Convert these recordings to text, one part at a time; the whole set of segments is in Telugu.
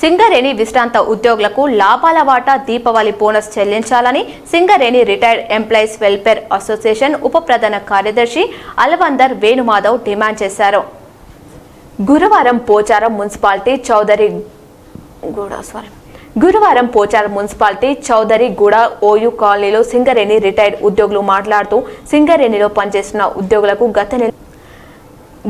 సింగరేణి విశ్రాంత ఉద్యోగులకు లాభాల వాటా దీపావళి బోనస్ చెల్లించాలని Singareni retired employees welfare association ఉప ప్రధాన కార్యదర్శి అలవందర్ వేణుమాధవ్ డిమాండ్ చేశారు. గురువారం పోచారం మున్సిపాలిటీ చౌదరి సారీ గురువారం పోచారం మున్సిపాలిటీ చౌదరి గూడ ఓయూ కాలనీలో సింగరేణి రిటైర్డ్ ఉద్యోగులు మాట్లాడుతూ సింగరేణిలో పనిచేస్తున్న ఉద్యోగులకు గత నెల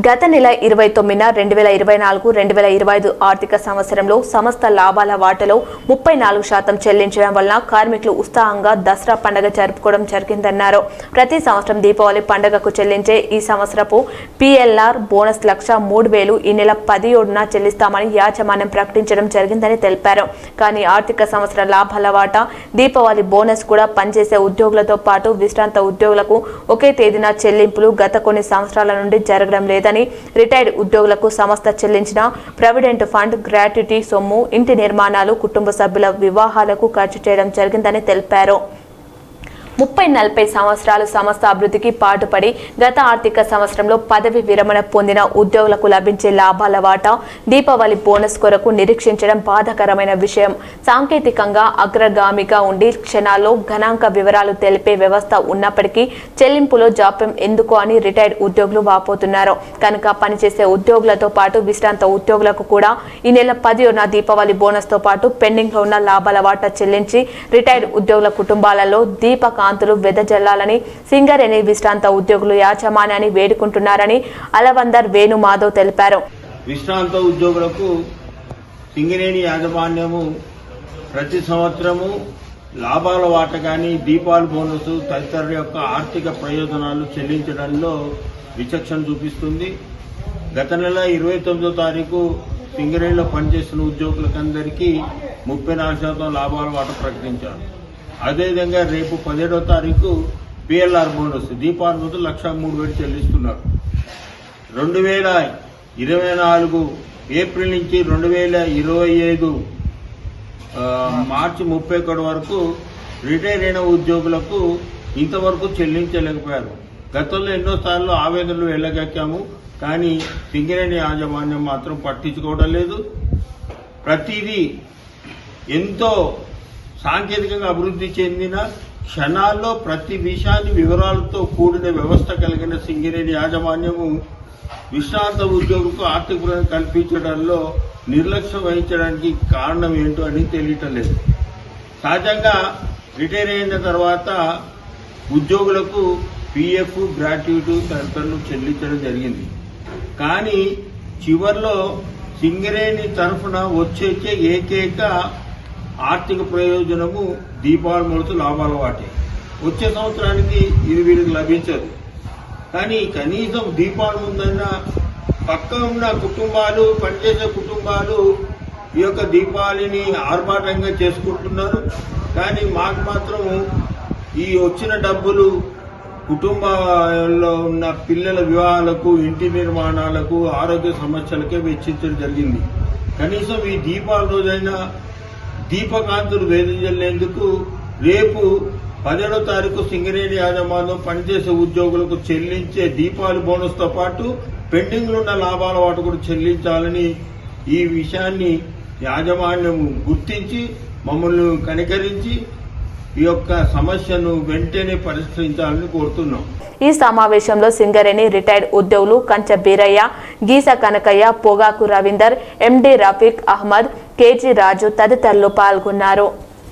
గత నెల ఇరవై తొమ్మిదిన రెండు వేల ఇరవై నాలుగు రెండు వేల ఇరవై ఐదు ఆర్థిక సంవత్సరంలో సంస్థ లాభాల వాటలో ముప్పై నాలుగు శాతం చెల్లించడం వలన కార్మికులు ఉత్సాహంగా దసరా పండుగ జరుపుకోవడం జరిగిందన్నారు. ప్రతి సంవత్సరం దీపావళి పండుగకు చెల్లించే ఈ సంవత్సరపు పిఎల్ఆర్ బోనస్ లక్ష మూడు వేలు ఈ నెల పదిహేడున చెల్లిస్తామని యాజమాన్యం ప్రకటించడం జరిగిందని తెలిపారు. కానీ ఆర్థిక సంవత్సర లాభాల వాటా దీపావళి బోనస్ కూడా పనిచేసే ఉద్యోగులతో పాటు విశ్రాంత ఉద్యోగులకు ఒకే తేదీన చెల్లింపులు గత కొన్ని సంవత్సరాల నుండి జరగడం లేదు లేదని రిటైర్డ్ ఉద్యోగులకు సంస్థ చెల్లించిన ప్రావిడెంట్ ఫండ్ గ్రాట్యుటీ సొమ్ము ఇంటి నిర్మాణాలు కుటుంబ సభ్యుల వివాహాలకు ఖర్చు చేయడం జరిగిందని తెలిపారు. ముప్పై నలభై సంవత్సరాలు సంస్థ అభివృద్ధికి పాటుపడి గత ఆర్థిక సంవత్సరంలో పదవి విరమణ పొందిన ఉద్యోగులకు లభించే లాభాల వాటా దీపావళి బోనస్ కొరకు నిరీక్షించడం బాధాకరమైన విషయం. సాంకేతికంగా అగ్రగామిగా ఉండి క్షణాల్లో గణాంక వివరాలు తెలిపే వ్యవస్థ ఉన్నప్పటికీ చెల్లింపులో జాప్యం ఎందుకు అని రిటైర్డ్ ఉద్యోగులు వాపోతున్నారు. కనుక పనిచేసే ఉద్యోగులతో పాటు విశ్రాంత ఉద్యోగులకు కూడా ఈ నెల పదిహేన దీపావళి బోనస్తో పాటు పెండింగ్లో ఉన్న లాభాల వాటా చెల్లించి రిటైర్డ్ ఉద్యోగుల కుటుంబాలలో దీపక కాంతులు వెదజల్లాలని సింగరేణి విశ్రాంత ఉద్యోగులు యాజమాన్యాన్ని వేడుకుంటున్నారని అలవందర్ వేణు మాధవ్ తెలిపారు. విశ్రాంత ఉద్యోగులకు సింగరేణి యాజమాన్యము ప్రతి సంవత్సరము లాభాల వాట కానీ దీపావళి బోనస్ తదితరుల యొక్క ఆర్థిక ప్రయోజనాలు చెల్లించడంలో విచక్షణ చూపిస్తుంది. గత నెల ఇరవై తొమ్మిదో తారీఖు సింగరేణిలో పనిచేస్తున్న ఉద్యోగులకందరికీ ముప్పై నాలుగు శాతం లాభాల వాట ప్రకటించారు. అదేవిధంగా రేపు పదిహేడో తారీఖు పిఎల్ఆర్ బోనస్. దీపావళి రోజు లక్ష మూడు వేలు చెల్లిస్తున్నారు. రెండు వేల ఇరవై నాలుగు ఏప్రిల్ నుంచి రెండు వేల ఇరవై ఐదు మార్చి ముప్పై ఒకటి వరకు రిటైర్ అయిన ఉద్యోగులకు ఇంతవరకు చెల్లించలేకపోయారు. గతంలో ఎన్నోసార్లు ఆవేదనలు వెళ్ళగక్కాము కానీ సింగరేణి యాజమాన్యం మాత్రం పట్టించుకోవడం లేదు. ప్రతిదీ ఎంతో సాంకేతికంగా అభివృద్ధి చెందిన క్షణాల్లో ప్రతి విషయాన్ని వివరాలతో కూడిన వ్యవస్థ కలిగిన సింగరేణి యాజమాన్యము విశ్రాంత ఉద్యోగులకు ఆర్థిక ప్రయోజనం కల్పించడంలో నిర్లక్ష్యం వహించడానికి కారణం ఏంటో అని తెలియటం లేదు. సహజంగా రిటైర్ అయిన తర్వాత ఉద్యోగులకు పిఎఫ్ గ్రాట్యుటీ తదితరులు చెల్లించడం జరిగింది. కానీ చివర్లో సింగరేణి తరఫున వచ్చే ఏకైక ఆర్థిక ప్రయోజనము దీపావళి మొదటి లాభాల వాటే. వచ్చే సంవత్సరానికి ఇది వీరికి లభించదు. కానీ కనీసం దీపావళి ముందన్నా పక్క ఉన్న కుటుంబాలు పనిచేసే కుటుంబాలు ఈ యొక్క దీపావళిని ఆర్భాటంగా చేసుకుంటున్నారు. కానీ మాకు మాత్రం ఈ వచ్చిన డబ్బులు కుటుంబాల్లో ఉన్న పిల్లల వివాహాలకు ఇంటి నిర్మాణాలకు ఆరోగ్య సమస్యలకే వెచ్చించడం జరిగింది. కనీసం ఈ దీపావళి రోజైనా దీపకాంతులు వేధించలేందుకు రేపు పదిహేడో తారీఖు సింగరేణి యాజమాన్యం పనిచేసే ఉద్యోగులకు చెల్లించే దీపావళి బోనస్తో పాటు పెండింగ్ ఉన్న లాభాల వాటి కూడా చెల్లించాలని ఈ విషయాన్ని యాజమాన్యం గుర్తించి మమ్మల్ని కనికరించి ఈ యొక్క సమస్యను వెంటనే పరిష్కరించాలని కోరుతున్నాం. ఈ సమావేశంలో సింగరేణి రిటైర్డ్ ఉద్యోగులు కంచ బీరయ్య గీస కనకయ్య పొగాకు రవీందర్ ఎండి రఫీక్ అహ్మద్ కేజీ రాజు తదితరులు పాల్గొన్నారు.